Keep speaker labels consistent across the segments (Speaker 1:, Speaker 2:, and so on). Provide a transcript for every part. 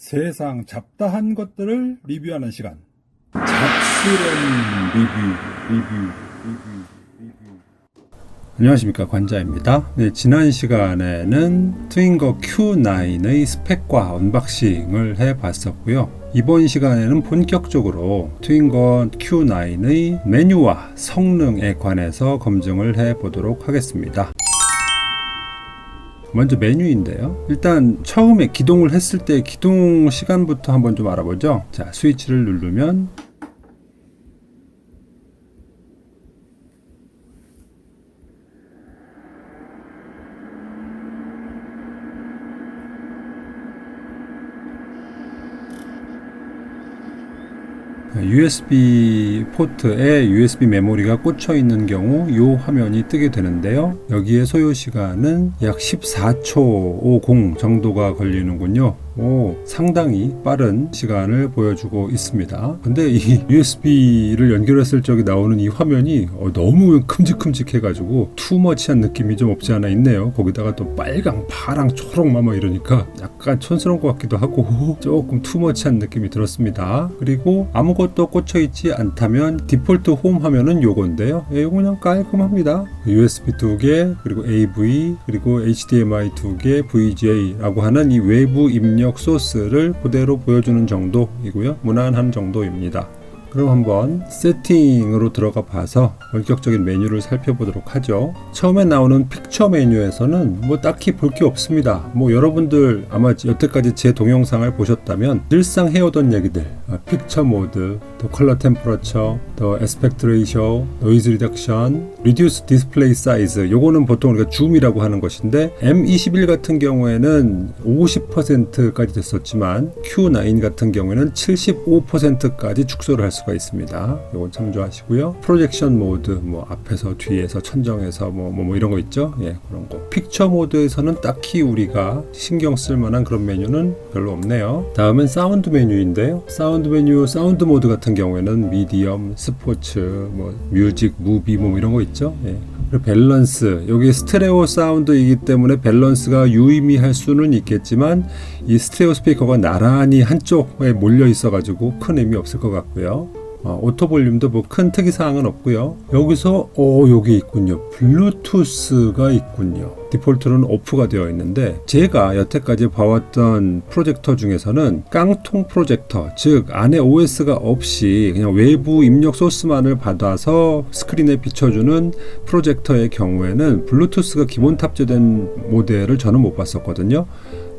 Speaker 1: 세상 잡다한 것들을 리뷰하는 시간. 잡스런 리뷰, 리뷰, 리뷰, 리뷰. 안녕하십니까 관자입니다. 네, 지난 시간에는 트윙거 Q9의 스펙과 언박싱을 해봤었고요. 이번 시간에는 본격적으로 트윙거 Q9의 메뉴와 성능에 관해서 검증을 해보도록 하겠습니다. 먼저 메뉴인데요. 일단 처음에 기동을 했을 때 기동 시간부터 한번 좀 알아보죠. 자, 스위치를 누르면 USB 포트에 USB 메모리가 꽂혀 있는 경우 이 화면이 뜨게 되는데요. 여기에 소요 시간은 약 14초 50 정도가 걸리는군요. 오, 상당히 빠른 시간을 보여주고 있습니다. 근데 이 USB를 연결했을 적에 나오는 이 화면이 어, 너무 큼직큼직해가지고 투머치한 느낌이 좀 없지 않아 있네요. 거기다가 또 빨강, 파랑, 초록 마마 이러니까 약간 촌스러운 것 같기도 하고 조금 투머치한 느낌이 들었습니다. 그리고 아무것도 꽂혀 있지 않다면 디폴트 홈 화면은 요건데요. 예, 요거 그냥 깔끔합니다. USB 두 개, 그리고 AV, 그리고 HDMI 두 개, VGA라고 하는 이 외부 입력 소스를 그대로 보여주는 정도이고요. 무난한 정도입니다. 그럼 한번 세팅으로 들어가 봐서 본격적인 메뉴를 살펴보도록 하죠. 처음에 나오는 픽처 메뉴에서는 뭐 딱히 볼 게 없습니다. 뭐 여러분들 아마 여태까지 제 동영상을 보셨다면 늘상 해오던 얘기들, 어, 픽처 모드, 더 컬러 템퍼러처, 더 에스펙트 레이쇼, 노이즈 리덕션, 리듀스 디스플레이 사이즈 요거는 보통 우리가 줌이라고 하는 것인데 M21 같은 경우에는 50%까지 됐었지만 Q9 같은 경우에는 75%까지 축소를 할 수가 있습니다. 요건 참조하시고요. 프로젝션 모드 뭐 앞에서 뒤에서 천정에서 뭐, 뭐, 뭐 이런 거 있죠. 예, 그런 거. 픽처 모드에서는 딱히 우리가 신경 쓸 만한 그런 메뉴는 별로 없네요. 다음은 사운드 메뉴인데요. 사운드 메뉴 사운드 모드 같은 경우에는 미디엄, 스포츠, 뭐 뮤직, 무비 뭐 이런 거 있죠. 예. 그리고 밸런스 여기 스테레오 사운드이기 때문에 밸런스가 유의미할 수는 있겠지만 이 스테레오 스피커가 나란히 한쪽에 몰려 있어 가지고 큰 의미 없을 것 같고요. 어, 오토 볼륨도 뭐 큰 특이 사항은 없고요. 여기서 오 여기 있군요. 블루투스가 있군요. 디폴트로는 오프가 되어 있는데 제가 여태까지 봐왔던 프로젝터 중에서는 깡통 프로젝터 즉 안에 OS가 없이 그냥 외부 입력 소스만을 받아서 스크린에 비춰주는 프로젝터의 경우에는 블루투스가 기본 탑재된 모델을 저는 못 봤었거든요.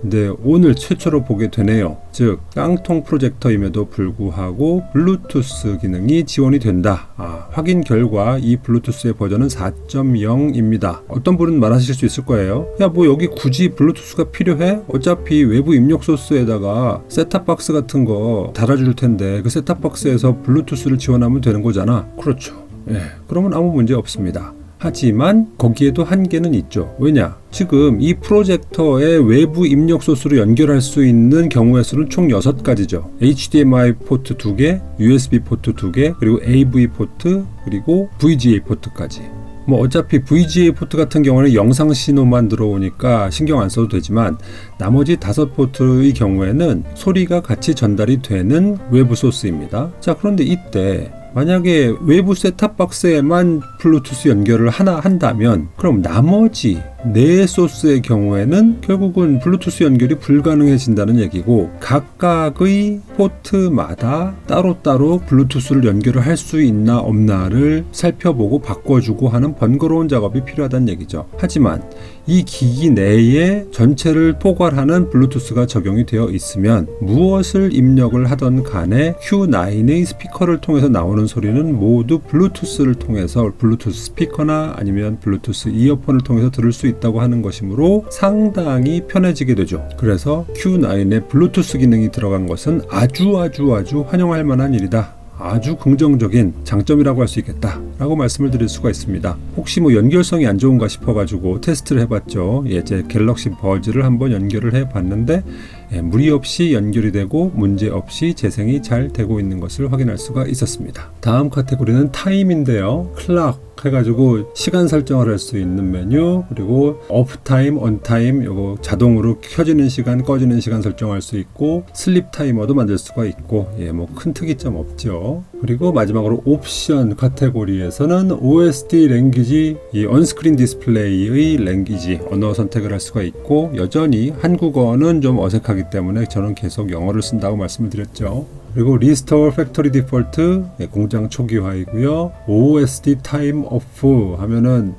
Speaker 1: 근데 오늘 최초로 보게 되네요. 즉 깡통 프로젝터임에도 불구하고 블루투스 기능이 지원이 된다. 아, 확인 결과 이 블루투스의 버전은 4.0입니다. 어떤 분은 말하실 수 있을 거예요. 야 뭐 여기 굳이 블루투스가 필요해? 어차피 외부 입력 소스에다가 셋탑박스 같은 거 달아줄 텐데 그 셋탑박스에서 블루투스를 지원하면 되는 거잖아. 그렇죠. 예, 그러면 아무 문제 없습니다. 하지만 거기에도 한계는 있죠. 왜냐? 지금 이 프로젝터의 외부 입력 소스로 연결할 수 있는 경우의 수는 총 6가지죠. HDMI 포트 2개, USB 포트 2개, 그리고 AV 포트, 그리고 VGA 포트까지. 뭐 어차피 VGA 포트 같은 경우는 영상 신호만 들어오니까 신경 안 써도 되지만 나머지 다섯 포트의 경우에는 소리가 같이 전달이 되는 외부 소스입니다. 자, 그런데 이때 만약에 외부 셋탑 박스에만 블루투스 연결을 하나 한다면 그럼 나머지 네 소스의 경우에는 결국은 블루투스 연결이 불가능해진다는 얘기고 각각의 포트마다 따로따로 블루투스를 연결을 할 수 있나 없나를 살펴보고 바꿔주고 하는 번거로운 작업이 필요하다는 얘기죠. 하지만 이 기기 내에 전체를 포괄하는 블루투스가 적용이 되어 있으면 무엇을 입력을 하던 간에 Q9의 스피커를 통해서 나오는 소리는 모두 블루투스를 통해서 블루투스 스피커나 아니면 블루투스 이어폰을 통해서 들을 수 있다고 하는 것이므로 상당히 편해지게 되죠. 그래서 Q9에 블루투스 기능이 들어간 것은 아주 아주 아주 환영할 만한 일이다. 아주 긍정적인 장점이라고 할 수 있겠다라고 말씀을 드릴 수가 있습니다. 혹시 뭐 연결성이 안 좋은가 싶어가지고 테스트를 해봤죠. 예, 제 갤럭시 버즈를 한번 연결을 해봤는데 예, 무리 없이 연결이 되고 문제 없이 재생이 잘 되고 있는 것을 확인할 수가 있었습니다. 다음 카테고리는 타임인데요. 클락 해가지고 시간 설정을 할 수 있는 메뉴 그리고 오프 타임, 온 타임 요거 자동으로 켜지는 시간, 꺼지는 시간 설정할 수 있고 슬립 타이머도 만들 수가 있고 예, 뭐 큰 특이점 없죠. 그리고 마지막으로 옵션 카테고리에서는 OSD 랭귀지 이 언스크린 디스플레이의 랭귀지 언어 선택을 할 수가 있고 여전히 한국어는 좀 어색하기 때문에 저는 계속 영어를 쓴다고 말씀을 드렸죠. 그리고 리스토어 팩토리 디폴트 예, 공장 초기화이고요. OSD 타임 오프 하면은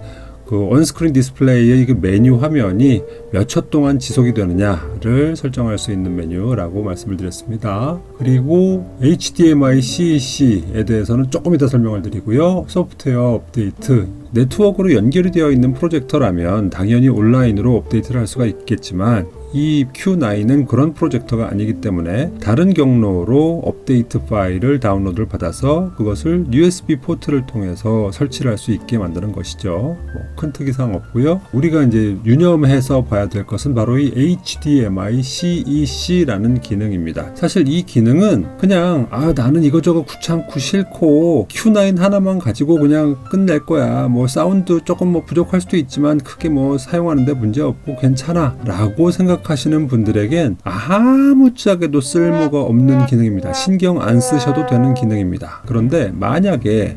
Speaker 1: 그 언스크린 디스플레이의 그 메뉴 화면이 몇 초 동안 지속이 되느냐를 설정할 수 있는 메뉴라고 말씀을 드렸습니다. 그리고 HDMI CEC에 대해서는 조금 이따 설명을 드리고요. 소프트웨어 업데이트 네트워크로 연결이 되어 있는 프로젝터라면 당연히 온라인으로 업데이트를 할 수가 있겠지만 이 Q9은 그런 프로젝터가 아니기 때문에 다른 경로로 업데이트 파일을 다운로드를 받아서 그것을 USB 포트를 통해서 설치를 할 수 있게 만드는 것이죠. 뭐 큰 특이사항 없고요. 우리가 이제 유념해서 봐야 될 것은 바로 이 HDMI CEC라는 기능입니다. 사실 이 기능은 그냥 아 나는 이거저거 귀찮고 싫고 Q9 하나만 가지고 그냥 끝낼 거야. 뭐 사운드 조금 뭐 부족할 수도 있지만 크게 뭐 사용하는데 문제 없고 괜찮아라고 생각 생각하시는 분들에겐 아무짝에도 쓸모가 없는 기능입니다. 신경 안 쓰셔도 되는 기능입니다. 그런데 만약에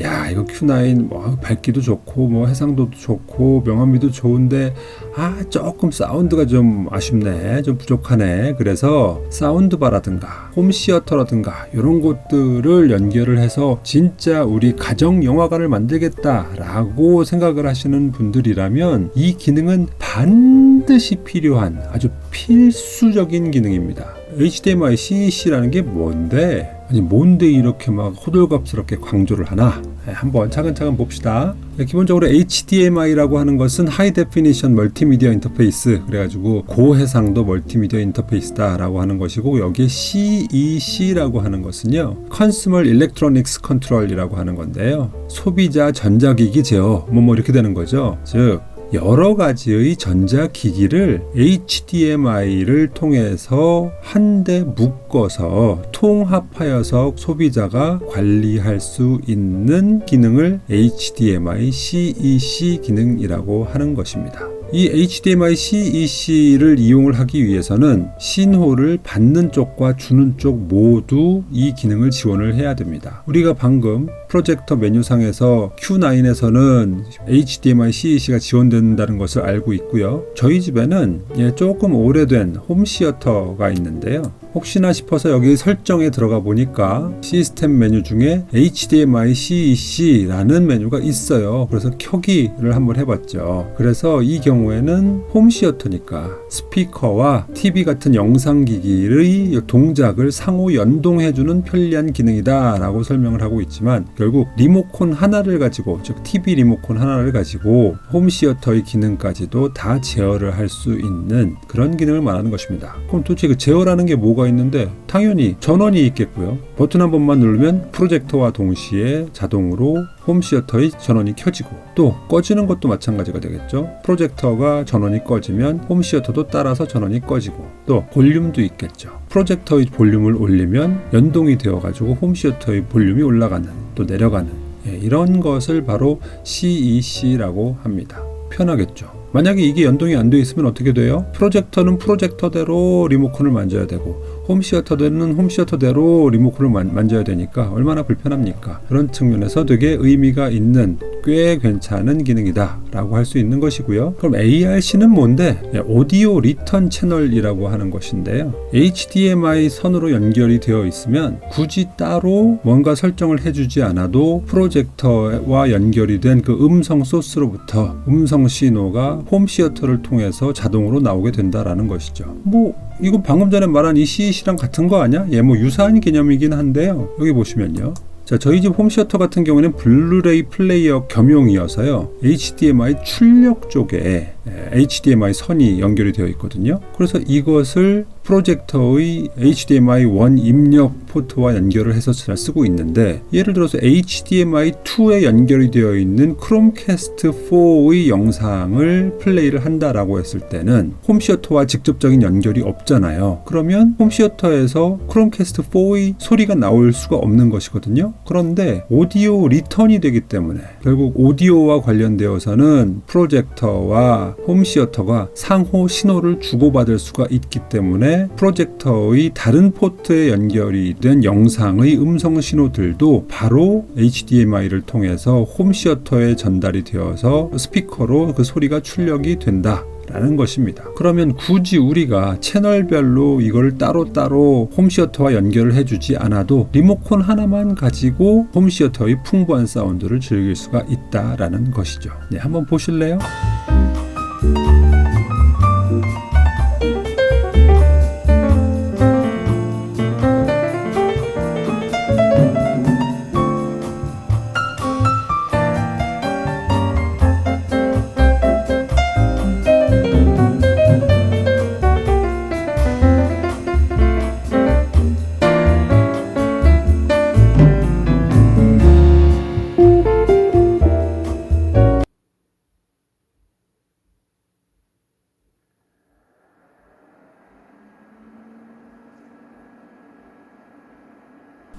Speaker 1: 야 이거 Q9 뭐 밝기도 좋고 뭐 해상도도 좋고 명암비도 좋은데 아 조금 사운드가 좀 아쉽네 좀 부족하네 그래서 사운드바라든가 홈시어터라든가 이런 곳들을 연결을 해서 진짜 우리 가정 영화관을 만들겠다라고 생각을 하시는 분들이라면 이 기능은 반드시 필요한 아주 필수적인 기능입니다. HDMI CEC라는 게 뭔데? 아니 뭔데 이렇게 막 호들갑스럽게 강조를 하나? 네, 한번 차근차근 봅시다. 네, 기본적으로 HDMI라고 하는 것은 하이 데피니션 멀티미디어 인터페이스 그래가지고 고해상도 멀티미디어 인터페이스다 라고 하는 것이고 여기에 CEC라고 하는 것은요 Consumer Electronics Control이라고 하는 건데요 소비자 전자기기 제어 뭐 뭐 이렇게 되는 거죠 즉 여러 가지의 전자기기를 HDMI를 통해서 한데 묶어서 통합하여서 소비자가 관리할 수 있는 기능을 HDMI CEC 기능이라고 하는 것입니다. 이 HDMI CEC를 이용을 하기 위해서는 신호를 받는 쪽과 주는 쪽 모두 이 기능을 지원을 해야 됩니다. 우리가 방금 프로젝터 메뉴상에서 Q9에서는 HDMI CEC가 지원된다는 것을 알고 있고요. 저희 집에는 예, 조금 오래된 홈시어터가 있는데요. 혹시나 싶어서 여기 설정에 들어가 보니까 시스템 메뉴 중에 HDMI CEC라는 메뉴가 있어요. 그래서 켜기를 한번 해봤죠. 그래서 이 경우에는 홈시어터니까 스피커와 TV 같은 영상기기의 동작을 상호 연동해주는 편리한 기능이다 라고 설명을 하고 있지만 결국 리모콘 하나를 가지고 즉 TV 리모콘 하나를 가지고 홈시어터의 기능까지도 다 제어를 할 수 있는 그런 기능을 말하는 것입니다. 그럼 도대체 그 제어라는 게 뭐가 있는데 당연히 전원이 있겠고요. 버튼 한 번만 누르면 프로젝터와 동시에 자동으로 홈시어터의 전원이 켜지고 또 꺼지는 것도 마찬가지가 되겠죠. 프로젝터가 전원이 꺼지면 홈시어터도 따라서 전원이 꺼지고 또 볼륨도 있겠죠. 프로젝터의 볼륨을 올리면 연동이 되어 가지고 홈시어터의 볼륨이 올라가는 또 내려가는 예, 이런 것을 바로 CEC라고 합니다. 편하겠죠. 만약에 이게 연동이 안 돼 있으면 어떻게 돼요? 프로젝터는 프로젝터대로 리모컨을 만져야 되고 홈시어터대는 홈시어터대로 리모컨을 만, 만져야 되니까 얼마나 불편합니까? 그런 측면에서 되게 의미가 있는 꽤 괜찮은 기능이다 라고 할 수 있는 것이고요. 그럼 ARC는 뭔데? 예, 오디오 리턴 채널이라고 하는 것인데요. HDMI 선으로 연결이 되어 있으면 굳이 따로 뭔가 설정을 해주지 않아도 프로젝터와 연결이 된 그 음성 소스로부터 음성 신호가 홈시어터를 통해서 자동으로 나오게 된다라는 것이죠. 뭐 이건 방금 전에 말한 이 CEC랑 같은 거 아니야? 예, 뭐 유사한 개념이긴 한데요. 여기 보시면요. 자, 저희 집 홈시어터 같은 경우는 블루레이 플레이어 겸용이어서요. HDMI 출력 쪽에 HDMI 선이 연결이 되어 있거든요. 그래서 이것을 프로젝터의 HDMI 1 입력 포트와 연결을 해서 잘 쓰고 있는데 예를 들어서 HDMI 2에 연결이 되어 있는 크롬캐스트 4의 영상을 플레이를 한다라고 했을 때는 홈시어터와 직접적인 연결이 없잖아요. 그러면 홈시어터에서 크롬캐스트 4의 소리가 나올 수가 없는 것이거든요. 그런데 오디오 리턴이 되기 때문에 결국 오디오와 관련되어서는 프로젝터와 홈시어터가 상호 신호를 주고받을 수가 있기 때문에 프로젝터의 다른 포트에 연결이 된 영상의 음성 신호들도 바로 HDMI를 통해서 홈시어터에 전달이 되어서 스피커로 그 소리가 출력이 된다. 라는 것입니다. 그러면 굳이 우리가 채널별로 이걸 따로따로 홈시어터와 연결을 해주지 않아도 리모컨 하나만 가지고 홈시어터의 풍부한 사운드를 즐길 수가 있다라는 것이죠. 네, 한번 보실래요?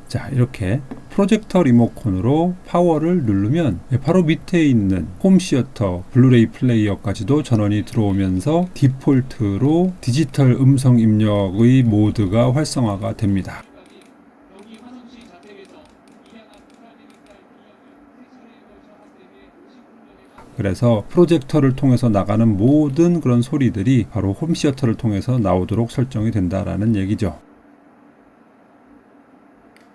Speaker 1: 자 이렇게 프로젝터 리모컨으로 파워를 누르면 바로 밑에 있는 홈시어터 블루레이 플레이어까지도 전원이 들어오면서 디폴트로 디지털 음성 입력의 모드가 활성화가 됩니다. 그래서 프로젝터를 통해서 나가는 모든 그런 소리들이 바로 홈시어터를 통해서 나오도록 설정이 된다라는 얘기죠.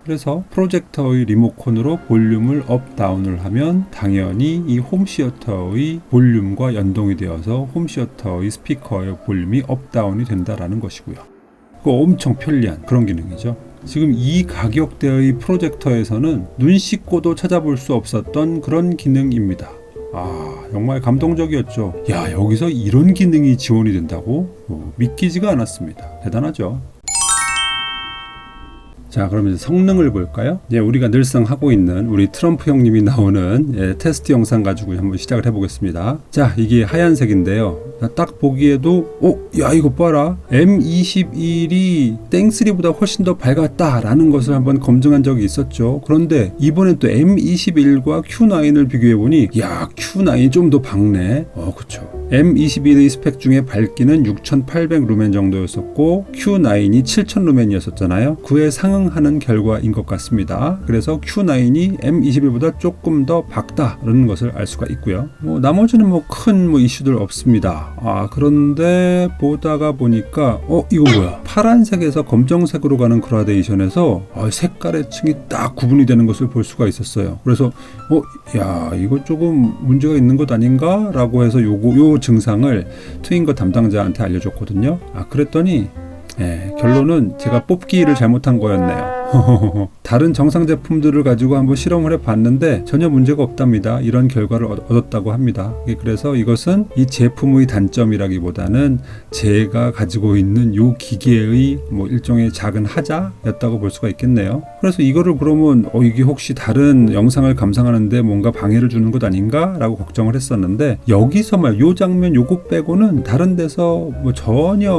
Speaker 1: 그래서 프로젝터의 리모컨으로 볼륨을 업 다운을 하면 당연히 이 홈시어터의 볼륨과 연동이 되어서 홈시어터의 스피커의 볼륨이 업 다운이 된다라는 것이고요. 그 엄청 편리한 그런 기능이죠. 지금 이 가격대의 프로젝터에서는 눈 씻고도 찾아볼 수 없었던 그런 기능입니다. 아, 정말 감동적이었죠. 야, 여기서 이런 기능이 지원이 된다고? 어, 믿기지가 않았습니다. 대단하죠. 자, 이제 성능을 볼까요? 예, 우리가 늘상 하고 있는 우리 트럼프 형님이 나오는 예, 테스트 영상 가지고 한번 시작을 해보겠습니다. 자, 이게 하얀색인데요. 딱 보기에도, 어, 야, 이거 봐라. M21이 땡3보다 훨씬 더 밝았다라는 것을 한번 검증한 적이 있었죠. 그런데 이번엔 또 M21과 Q9을 비교해보니, 야, Q9이 좀 더 밝네. 어, 그쵸. M21의 스펙 중에 밝기는 6800 루멘 정도였었고, Q9이 7000 루멘이었었잖아요. 그에 상응 상하는 결과인 것 같습니다. 그래서 Q9이 M21보다 조금 더 밝다라는 것을 알 수가 있고요. 뭐 나머지는 뭐 큰뭐 뭐 이슈들 없습니다. 아 그런데 보다가 보니까 어 이거 뭐야? 파란색에서 검정색으로 가는 그라데이션에서 아, 색깔의 층이 딱 구분이 되는 것을 볼 수가 있었어요. 그래서 어야 이거 조금 문제가 있는 것 아닌가라고 해서 요거 요 증상을 트윈거 담당자한테 알려줬거든요. 아 그랬더니 예, 결론은 제가 뽑기를 잘못한 거였네요. 다른 정상 제품들을 가지고 한번 실험을 해봤는데 전혀 문제가 없답니다. 이런 결과를 얻었다고 합니다. 그래서 이것은 이 제품의 단점이라기보다는 제가 가지고 있는 요 기계의 뭐 일종의 작은 하자였다고 볼 수가 있겠네요. 그래서 이거를 그러면 어 이게 혹시 다른 영상을 감상하는데 뭔가 방해를 주는 것 아닌가라고 걱정을 했었는데 여기서만 요 장면 요거 빼고는 다른 데서 뭐 전혀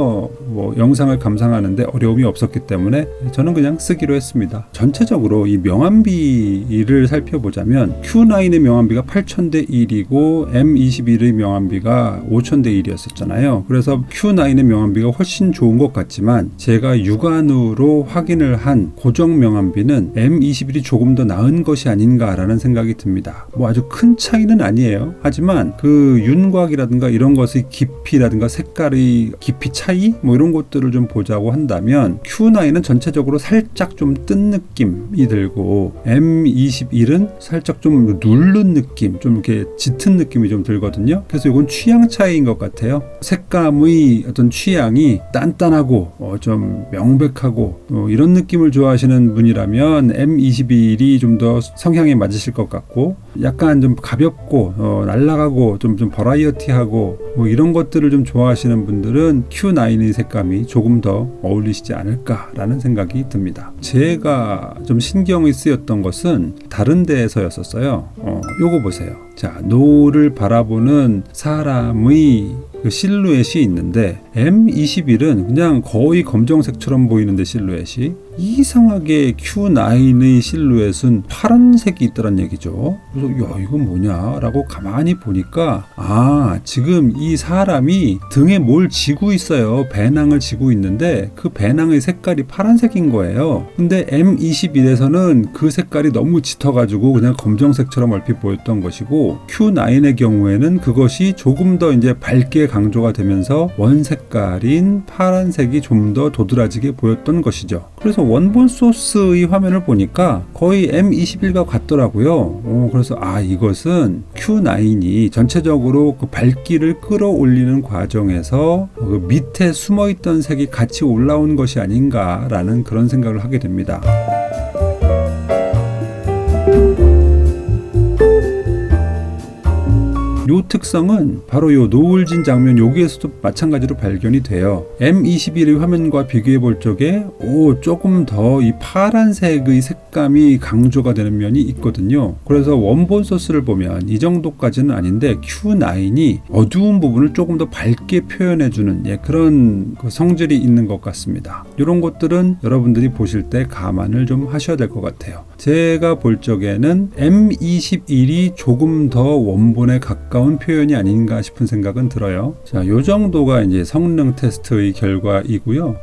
Speaker 1: 뭐 영상을 감상하는데 어려움이 없었기 때문에 저는 그냥 쓰기로 했습니다. 전체적으로 이 명암비를 살펴보자면 Q9의 명암비가 8000대 1이고 M21의 명암비가 5000대 1이었었잖아요. 그래서 Q9의 명암비가 훨씬 좋은 것 같지만 제가 육안으로 확인을 한 고정 명암비는 M21이 조금 더 나은 것이 아닌가라는 생각이 듭니다. 뭐 아주 큰 차이는 아니에요. 하지만 그 윤곽이라든가 이런 것의 깊이라든가 색깔의 깊이 차이 뭐 이런 것들을 좀 보자고 한다면 Q9은 전체적으로 살짝 좀뜬 느낌 느낌이 들고 M21은 살짝 좀 누른 느낌, 좀 이렇게 짙은 느낌이 좀 들거든요. 그래서 이건 취향 차이인 것 같아요. 색감의 어떤 취향이 단단하고 어, 좀 명백하고 어, 이런 느낌을 좋아하시는 분이라면 M21이 좀 더 성향에 맞으실 것 같고 약간 좀 가볍고 어, 날라가고 좀, 좀 버라이어티하고 뭐 이런 것들을 좀 좋아하시는 분들은 Q9의 색감이 조금 더 어울리시지 않을까라는 생각이 듭니다. 제가 좀 신경이 쓰였던 것은 다른 데에서였었어요. 어, 요거 보세요. 자, 노를 바라보는 사람의 그 실루엣이 있는데 M21은 그냥 거의 검정색처럼 보이는데 실루엣이 이상하게 Q9의 실루엣은 파란색이 있더란 얘기죠. 그래서 야 이건 뭐냐라고 가만히 보니까 아 지금 이 사람이 등에 뭘 지고 있어요. 배낭을 지고 있는데 그 배낭의 색깔이 파란색인 거예요. 근데 M21에서는 그 색깔이 너무 짙어가지고 그냥 검정색처럼 얼핏 보였던 것이고 Q9의 경우에는 그것이 조금 더 이제 밝게 강조가 되면서 원 색깔인 파란색이 좀 더 도드라지게 보였던 것이죠. 그래서 원본 소스의 화면을 보니까 거의 M21과 같더라고요. 어, 그래서 아 이것은 Q9이 전체적으로 그 밝기를 끌어올리는 과정에서 그 밑에 숨어있던 색이 같이 올라온 것이 아닌가라는 그런 생각을 하게 됩니다. 요 특성은 바로 요 노을진 장면 여기에서도 마찬가지로 발견이 돼요. M21의 화면과 비교해 볼 적에 오 조금 더 이 파란색의 색감이 강조가 되는 면이 있거든요. 그래서 원본 소스를 보면 이 정도까지는 아닌데 Q9이 어두운 부분을 조금 더 밝게 표현해 주는 예, 그런 그 성질이 있는 것 같습니다. 이런 것들은 여러분들이 보실 때 감안을 좀 하셔야 될 것 같아요. 제가 볼 적에는 M21이 조금 더 원본에 가까운 표현이 아닌가 싶은 생각은 들어요. 자, 요 정도가 이제 성능 테스트의 결과이고요.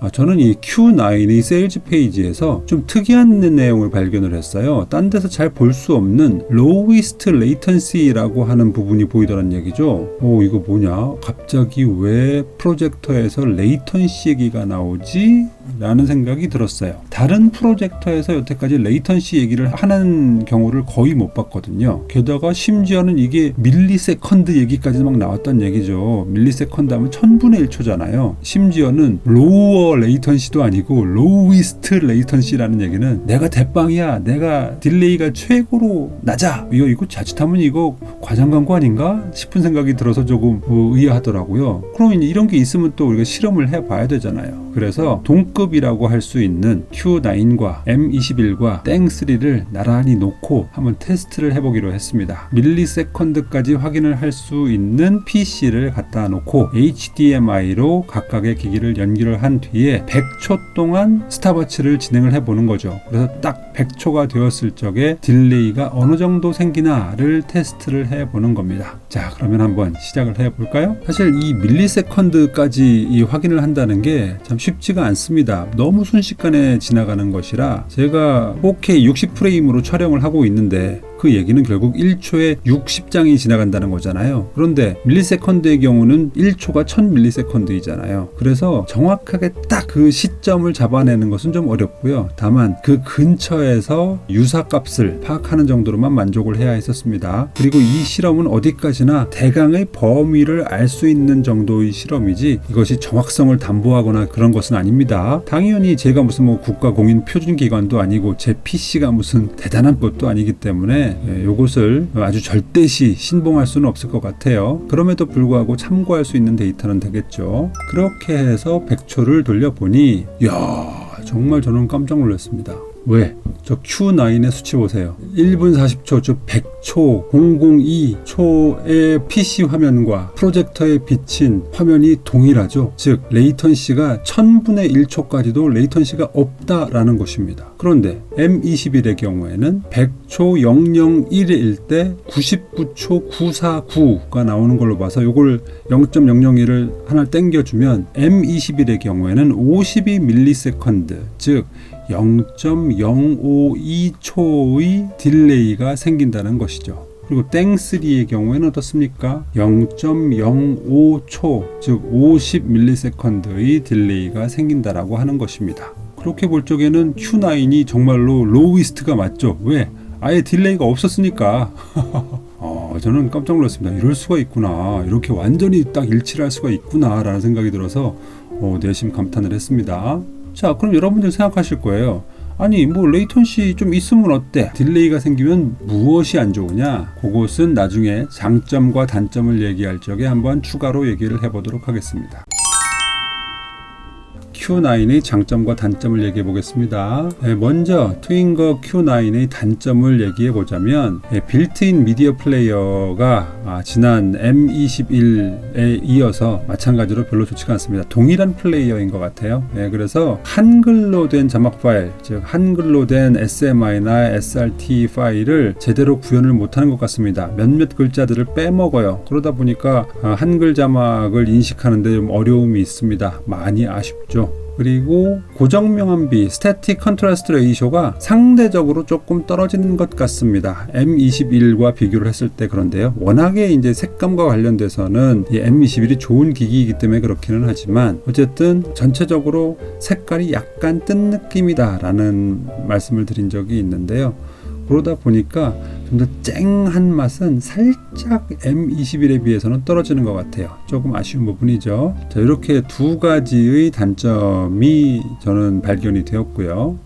Speaker 1: 아, 저는 이 Q9의 세일즈 페이지에서 좀 특이한 내용을 발견을 했어요. 딴 데서 잘 볼 수 없는 lowest latency라고 하는 부분이 보이더란 얘기죠. 오, 이거 뭐냐? 갑자기 왜 프로젝터에서 레이턴시 얘기가 나오지? 라는 생각이 들었어요. 다른 프로젝터에서 여태까지 레이 턴시 얘기를 하는 경우를 거의 못 봤거든요. 게다가 심지어는 이게 밀리세컨드 얘기까지 막 나왔던 얘기죠. 밀리세컨드 하면 천분의 1초잖아요. 심지어는 로워 레이턴시도 아니고 로위스트 레이턴시라는 얘기는 내가 대빵이야. 내가 딜레이가 최고로 낮아. 이거 이거 자칫하면 이거 과장 광고 아닌가 싶은 생각이 들어서 조금 어, 의아하더라고요. 그럼 이런 게 있으면 또 우리가 실험을 해 봐야 되잖아요. 그래서 동급이라고 할 수 있는 Q9과 M21과 땡3를 나란히 놓고 한번 테스트를 해보기로 했습니다. 밀리세컨드까지 확인을 할 수 있는 PC를 갖다 놓고 HDMI로 각각의 기기를 연결을 한 뒤에 100초 동안 스타워치를 진행을 해보는 거죠. 그래서 딱 100초가 되었을 적에 딜레이가 어느 정도 생기나를 테스트를 해보는 겁니다. 자, 그러면 한번 시작을 해볼까요? 사실 이 밀리세컨드까지 이 확인을 한다는 게 참 쉽지가 않습니다. 너무 순식간에 지나가는 것이라 제가 4K 60프레임으로 촬영을 하고 있는데 그 얘기는 결국 1초에 60장이 지나간다는 거잖아요. 그런데 밀리세컨드의 경우는 1초가 1000밀리세컨드이잖아요. 그래서 정확하게 딱 그 시점을 잡아내는 것은 좀 어렵고요. 다만 그 근처에서 유사 값을 파악하는 정도로만 만족을 해야 했었습니다. 그리고 이 실험은 어디까지나 대강의 범위를 알 수 있는 정도의 실험이지 이것이 정확성을 담보하거나 그런 것은 아닙니다. 당연히 제가 무슨 뭐 국가 공인 표준 기관도 아니고 제 PC가 무슨 대단한 것도 아니기 때문에 예, 요것을 아주 절대시 신봉할 수는 없을 것 같아요. 그럼에도 불구하고 참고할 수 있는 데이터는 되겠죠. 그렇게 해서 100초를 돌려보니 야 정말 저는 깜짝 놀랐습니다. 왜? 저 Q9의 수치 보세요. 1분 40초, 즉 100초, 002초의 PC 화면과 프로젝터에 비친 화면이 동일하죠. 즉, 레이턴시가 1000분의 1초까지도 레이턴시가 없다라는 것입니다. 그런데 M21의 경우에는 100초 001일 때 99초 949가 나오는 걸로 봐서 이걸 0.001을 하나 땡겨주면 M21의 경우에는 52ms, 즉 0.052초의 딜레이가 생긴다는 것이죠. 그리고 땡3의 경우에는 어떻습니까? 0.05초, 즉 50ms의 딜레이가 생긴다라고 하는 것입니다. 그렇게 볼 적에는 Q9이 정말로 로우이스트가 맞죠. 왜? 아예 딜레이가 없었으니까. 어, 저는 깜짝 놀랐습니다. 이럴 수가 있구나. 이렇게 완전히 딱 일치를 할 수가 있구나라는 생각이 들어서 어, 내심 감탄을 했습니다. 자, 그럼 여러분들 생각하실 거예요. 아니 뭐 레이턴시 좀 있으면 어때? 딜레이가 생기면 무엇이 안 좋으냐? 그것은 나중에 장점과 단점을 얘기할 적에 한번 추가로 얘기를 해보도록 하겠습니다. Q9의 장점과 단점을 얘기해 보겠습니다. 네, 먼저 트윙거 Q9의 단점을 얘기해 보자면 네, 빌트인 미디어 플레이어가 아, 지난 M21에 이어서 마찬가지로 별로 좋지가 않습니다. 동일한 플레이어인 것 같아요. 네, 그래서 한글로 된 자막 파일, 즉 한글로 된 SMI나 SRT 파일을 제대로 구현을 못하는 것 같습니다. 몇몇 글자들을 빼먹어요. 그러다 보니까 아, 한글 자막을 인식하는데 좀 어려움이 있습니다. 많이 아쉽죠. 그리고 고정 명암비 스태틱 컨트라스트 레이쇼가 상대적으로 조금 떨어지는 것 같습니다. M21과 비교를 했을 때 그런데요. 워낙에 이제 색감과 관련돼서는 이 M21이 좋은 기기이기 때문에 그렇기는 하지만 어쨌든 전체적으로 색깔이 약간 뜬 느낌이다라는 말씀을 드린 적이 있는데요. 그러다 보니까 좀 더 쨍한 맛은 살짝 M21에 비해서는 떨어지는 것 같아요. 조금 아쉬운 부분이죠. 자, 이렇게 두 가지의 단점이 저는 발견이 되었고요.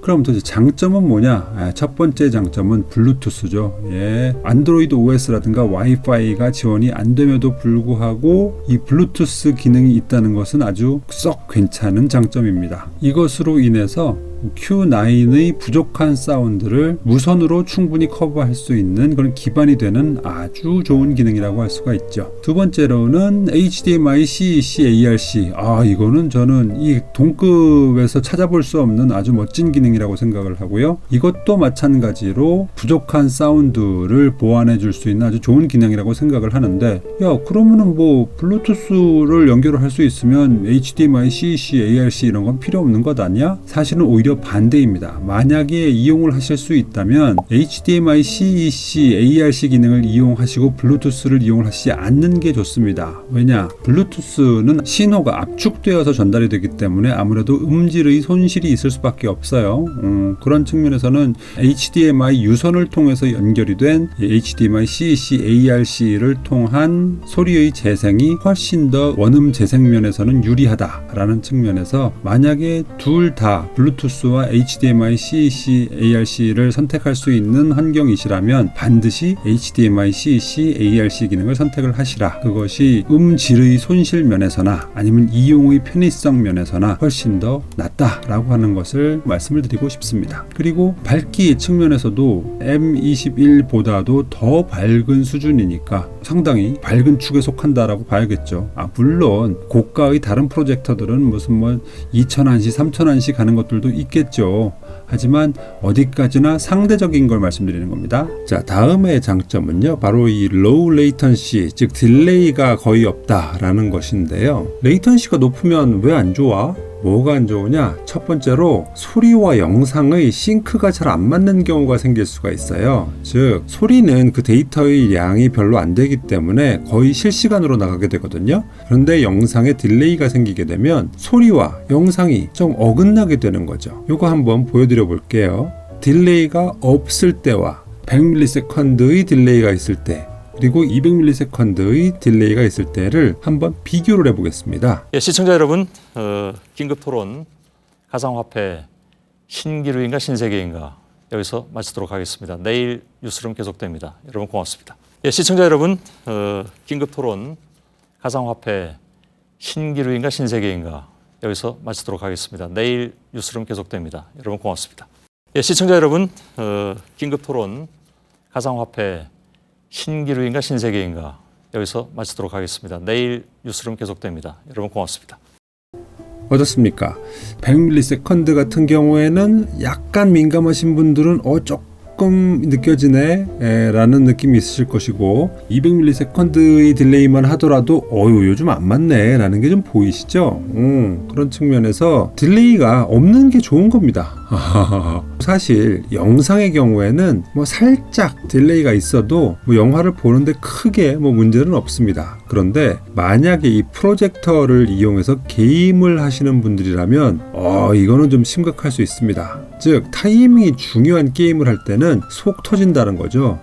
Speaker 1: 그럼 도대체 장점은 뭐냐? 아, 첫 번째 장점은 블루투스죠. 예. 안드로이드 OS라든가 와이파이가 지원이 안 됨에도 불구하고 이 블루투스 기능이 있다는 것은 아주 썩 괜찮은 장점입니다. 이것으로 인해서 Q9의 부족한 사운드를 무선으로 충분히 커버할 수 있는 그런 기반이 되는 아주 좋은 기능이라고 할 수가 있죠. 두 번째로는 HDMI, CEC, ARC. 아, 이거는 저는 이 동급에서 찾아볼 수 없는 아주 멋진 기능이라고 생각을 하고요. 이것도 마찬가지로 부족한 사운드를 보완해 줄 수 있는 아주 좋은 기능이라고 생각을 하는데, 야, 그러면은 뭐 블루투스를 연결을 할 수 있으면 HDMI, CEC, ARC 이런 건 필요 없는 것 아니야? 사실은 오히려 반대입니다. 만약에 이용을 하실 수 있다면 HDMI, CEC, ARC 기능을 이용하시고 블루투스를 이용을 하시지 않는 게 좋습니다. 왜냐? 블루투스는 신호가 압축되어서 전달이 되기 때문에 아무래도 음질의 손실이 있을 수밖에 없어요. 음, 그런 측면에서는 HDMI 유선을 통해서 연결이 된 HDMI, CEC, ARC를 통한 소리의 재생이 훨씬 더 원음 재생 면에서는 유리하다라는 측면에서 만약에 둘 다 블루투스 와 HDMI, CEC, ARC를 선택할 수 있는 환경이시라면 반드시 HDMI, CEC, ARC 기능을 선택을 하시라. 그것이 음질의 손실 면에서나 아니면 이용의 편의성 면에서나 훨씬 더 낫다라고 하는 것을 말씀을 드리고 싶습니다. 그리고 밝기 측면에서도 M21보다도 더 밝은 수준이니까 상당히 밝은 축에 속한다라고 봐야겠죠. 아 물론 고가의 다른 프로젝터들은 무슨 뭐 2,000한시, 3,000한시 가는 것들도 있겠죠. 하지만 어디까지나 상대적인 걸 말씀드리는 겁니다. 자, 다음의 장점은요. 바로 이 로우 레이턴시, 즉 딜레이가 거의 없다라는 것인데요. 레이턴시가 높으면 왜 안 좋아? 뭐가 안 좋으냐? 첫 번째로 소리와 영상의 싱크가 잘 안 맞는 경우가 생길 수가 있어요. 즉, 소리는 그 데이터의 양이 별로 안 되기 때문에 거의 실시간으로 나가게 되거든요. 그런데 영상에 딜레이가 생기게 되면 소리와 영상이 좀 어긋나게 되는 거죠. 이거 한번 보여드려 볼게요. 딜레이가 없을 때와 100ms의 딜레이가 있을 때 그리고 200ms의 딜레이가 있을 때를 한번 비교를 해보겠습니다.
Speaker 2: 예, 시청자 여러분, 어, 긴급 토론 가상화폐 신기루인가 신세계인가 여기서 마치도록 하겠습니다. 내일 뉴스룸 계속됩니다. 여러분 고맙습니다. 예, 시청자 여러분, 어, 긴급 토론 가상화폐 신기루인가 신세계인가 여기서 마치도록 하겠습니다. 내일 뉴스룸 계속됩니다. 여러분 고맙습니다. 예, 시청자 여러분, 어, 긴급 토론 가상화폐 신기루인가 신세계인가 여기서 마치도록 하겠습니다. 내일 뉴스룸 계속됩니다. 여러분 고맙습니다.
Speaker 1: 어떻습니까? 100ms 같은 경우에는 약간 민감하신 분들은 어 조금 느껴지네 에, 라는 느낌이 있으실 것이고 200ms의 딜레이만 하더라도 어유 요즘 안 맞네 라는 게 좀 보이시죠 음, 그런 측면에서 딜레이가 없는 게 좋은 겁니다 사실 영상의 경우에는 뭐 살짝 딜레이가 있어도 뭐 영화를 보는데 크게 뭐 문제는 없습니다. 그런데 만약에 이 프로젝터를 이용해서 게임을 하시는 분들이라면 어 이거는 좀 심각할 수 있습니다. 즉 타이밍이 중요한 게임을 할 때는 속 터진다는 거죠.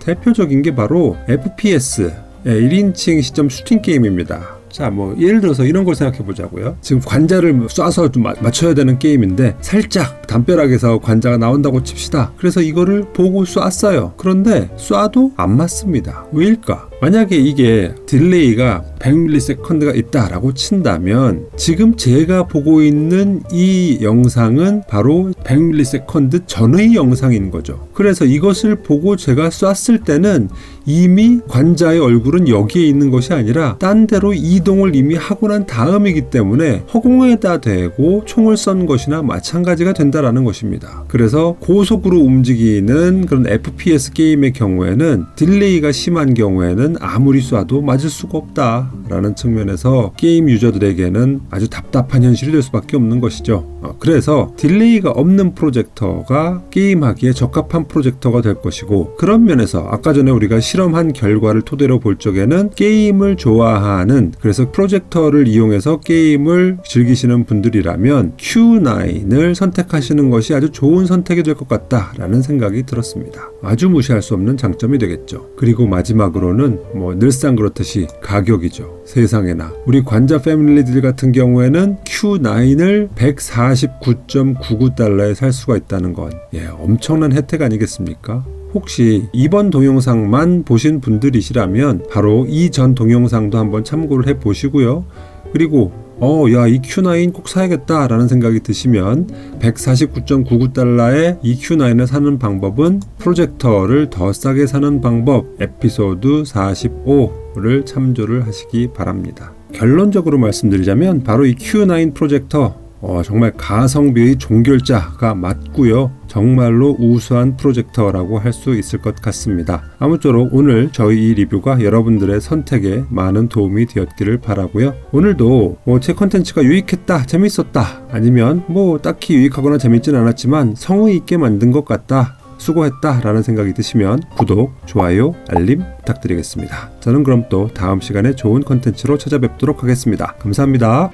Speaker 1: 대표적인 게 바로 FPS 1인칭 시점 슈팅 게임입니다. 자, 뭐 예를 들어서 이런 걸 생각해 보자고요. 지금 관자를 쏴서 좀 마- 맞춰야 되는 게임인데 살짝 담벼락에서 관자가 나온다고 칩시다. 그래서 이거를 보고 쐈어요. 그런데 쏴도 안 맞습니다. 왜일까? 만약에 이게 딜레이가 100ms가 있다라고 친다면 지금 제가 보고 있는 이 영상은 바로 100ms 전의 영상인 거죠. 그래서 이것을 보고 제가 쐈을 때는 이미 관자의 얼굴은 여기에 있는 것이 아니라 딴 데로 이동을 이미 하고 난 다음이기 때문에 허공에다 대고 총을 쏜 것이나 마찬가지가 된다라는 것입니다. 그래서 고속으로 움직이는 그런 FPS 게임의 경우에는 딜레이가 심한 경우에는 아무리 쏴도 맞을 수가 없다 라는 측면에서 게임 유저들에게는 아주 답답한 현실이 될 수밖에 없는 것이죠. 어, 그래서 딜레이가 없는 프로젝터가 게임하기에 적합한 프로젝터가 될 것이고 그런 면에서 아까 전에 우리가 실험한 결과를 토대로 볼 적에는 게임을 좋아하는 그래서 프로젝터를 이용해서 게임을 즐기시는 분들이라면 Q9을 선택하시는 것이 아주 좋은 선택이 될 것 같다라는 생각이 들었습니다. 아주 무시할 수 없는 장점이 되겠죠. 그리고 마지막으로는 뭐 늘상 그렇듯이 가격이죠. 세상에나 우리 관자 패밀리들 같은 경우에는 Q9을 149.99달러에 살 수가 있다는 건 예, 엄청난 혜택 아니겠습니까? 혹시 이번 동영상만 보신 분들이시라면 바로 이 전 동영상도 한번 참고를 해 보시고요. 그리고 어, 야, 이 Q9 꼭 사야겠다 라는 생각이 드시면 149.99달러에 이 Q9을 사는 방법은 프로젝터를 더 싸게 사는 방법 에피소드 45를 참조를 하시기 바랍니다. 결론적으로 말씀드리자면 바로 이 Q9 프로젝터 어, 정말 가성비의 종결자가 맞고요. 정말로 우수한 프로젝터라고 할 수 있을 것 같습니다. 아무쪼록 오늘 저희 이 리뷰가 여러분들의 선택에 많은 도움이 되었기를 바라고요. 오늘도 뭐 제 컨텐츠가 유익했다, 재밌었다, 아니면 뭐 딱히 유익하거나 재밌진 않았지만 성의 있게 만든 것 같다. 수고했다 라는 생각이 드시면 구독, 좋아요, 알림 부탁드리겠습니다. 저는 그럼 또 다음 시간에 좋은 컨텐츠로 찾아뵙도록 하겠습니다. 감사합니다.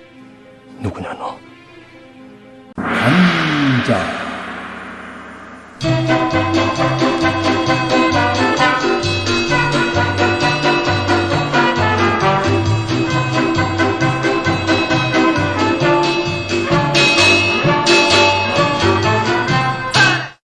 Speaker 3: 누구냐 너 じ。